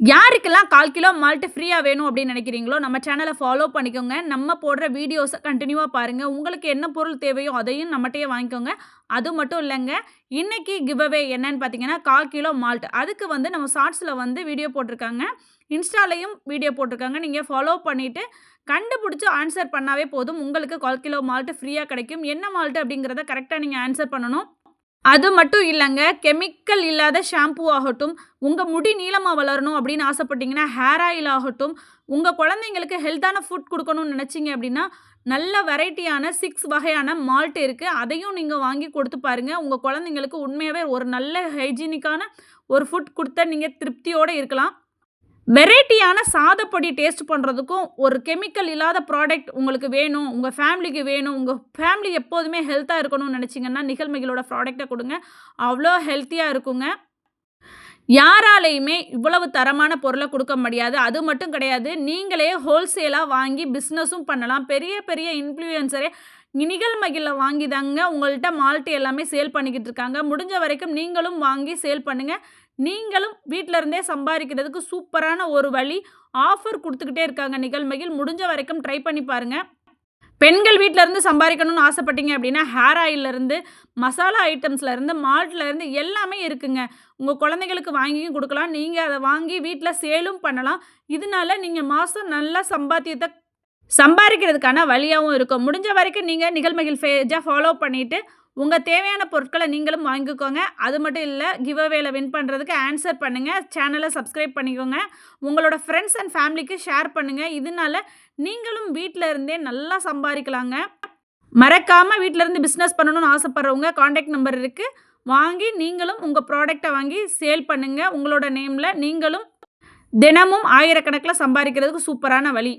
யாருக்கெல்லாம் கால் kilo malt ஃப்ரீயாக வேணும் அப்படின்னு நினைக்கிறீங்களோ நம்ம சேனலை ஃபாலோ பண்ணிக்கோங்க. நம்ம போடுற வீடியோஸை கண்டினியூவாக பாருங்கள் உங்களுக்கு என்ன பொருள் தேவையோ அதையும் நம்மகிட்டயே வாங்கிக்கோங்க. அது மட்டும் இல்லைங்க இன்றைக்கி கிவ்அவே என்னன்னு பார்த்தீங்கன்னா கால் கிலோ மால்ட் அதுக்கு வந்து நம்ம ஷார்ட்ஸில் வந்து வீடியோ போட்டிருக்காங்க. இன்ஸ்டாலையும் வீடியோ போட்டிருக்காங்க. நீங்கள் ஃபாலோ பண்ணிவிட்டு கண்டுபிடிச்சி ஆன்சர் பண்ணாவே போதும். உங்களுக்கு கால் கிலோ மால்ட்டு ஃப்ரீயாக கிடைக்கும். என்ன மால்ட்டு அப்படிங்கிறத கரெக்டாக நீங்கள் ஆன்சர் பண்ணணும். அது மட்டும் இல்லைங்க கெமிக்கல் இல்லாத ஷாம்பு ஆகட்டும் உங்கள் முடி நீளமாக வளரணும் அப்படின்னு ஆசைப்பட்டீங்கன்னா ஹேர் ஆயில் ஆகட்டும் உங்கள் குழந்தைங்களுக்கு ஹெல்த்தான ஃபுட் கொடுக்கணும்னு நினச்சிங்க அப்படின்னா நல்ல வெரைட்டியான சிக்ஸ் வகையான மால்ட் இருக்குது அதையும் நீங்கள் வாங்கி கொடுத்து பாருங்கள் உங்கள் குழந்தைங்களுக்கு உண்மையாகவே ஒரு நல்ல ஹைஜீனிக்கான ஒரு ஃபுட் கொடுத்தா நீங்கள் திருப்தியோடு இருக்கலாம். வெரைட்டியான சாதப்பொடி டேஸ்ட் பண்ணுறதுக்கும் ஒரு கெமிக்கல் இல்லாத ப்ராடக்ட் உங்களுக்கு வேணும் உங்கள் ஃபேமிலிக்கு வேணும் உங்கள் ஃபேமிலி எப்போதுமே ஹெல்த்தாக இருக்கணும்னு நினச்சிங்கன்னா நிகழ்மைகளோட ப்ராடக்டை கொடுங்க. அவ்வளோ ஹெல்த்தியாக இருக்குங்க. யாராலையுமே இவ்வளவு தரமான பொருளை கொடுக்க முடியாது. அது மட்டும் கிடையாது. நீங்களே ஹோல்சேலாக வாங்கி பிஸ்னஸும் பண்ணலாம். பெரிய பெரிய இன்ஃப்ளூயன்சரே நிகழ்மகிழில் வாங்கி தாங்க உங்கள்கிட்ட மால்ட்டு எல்லாமே சேல் பண்ணிக்கிட்டு இருக்காங்க முடிஞ்ச வரைக்கும் நீங்களும் வாங்கி சேல் பண்ணுங்கள் நீங்களும் வீட்டில் இருந்தே சம்பாதிக்கிறதுக்கு சூப்பரான ஒரு வழி ஆஃபர் கொடுத்துக்கிட்டே இருக்காங்க நிகழ்மகில் முடிஞ்ச வரைக்கும் ட்ரை பண்ணி பாருங்கள் பெண்கள் வீட்டில் இருந்து சம்பாதிக்கணும்னு ஆசைப்பட்டீங்க அப்படின்னா ஹேர் ஆயிலிருந்து மசாலா ஐட்டம்ஸ்லேருந்து மால்ட்லேருந்து எல்லாமே இருக்குங்க. உங்கள் குழந்தைகளுக்கு வாங்கியும் கொடுக்கலாம். நீங்கள் அதை வாங்கி வீட்டில் சேலும் பண்ணலாம். இதனால நீங்கள் மாதம் நல்லா சம்பாத்தியத்தை சம்பாதிக்கிறதுக்கான வழியாகவும் இருக்கும். முடிஞ்ச வரைக்கும் நீங்கள் நிகழ்மகில் ஃபேஜாக ஃபாலோ பண்ணிவிட்டு உங்கள் தேவையான பொருட்களை நீங்களும் வாங்கிக்கோங்க. அது மட்டும் இல்லை கிவ் அவேல வின் பண்ணுறதுக்கு ஆன்சர் பண்ணுங்கள் சேனலை சப்ஸ்கிரைப் பண்ணிக்கோங்க. உங்களோட ஃப்ரெண்ட்ஸ் அண்ட் ஃபேமிலிக்கு ஷேர் பண்ணுங்கள் இதனால நீங்களும் வீட்டில் இருந்தே நல்லா சம்பாதிக்கலாங்க. மறக்காமல் வீட்டில் இருந்து பிஸ்னஸ் பண்ணணும்னு ஆசைப்பட்றவங்க காண்டாக்ட் நம்பர் இருக்குது வாங்கி நீங்களும் உங்கள் ப்ராடக்டை வாங்கி சேல் பண்ணுங்கள் உங்களோட நேமில் நீங்களும் தினமும் ஆயிரக்கணக்கில் சம்பாதிக்கிறதுக்கு சூப்பரான வழி.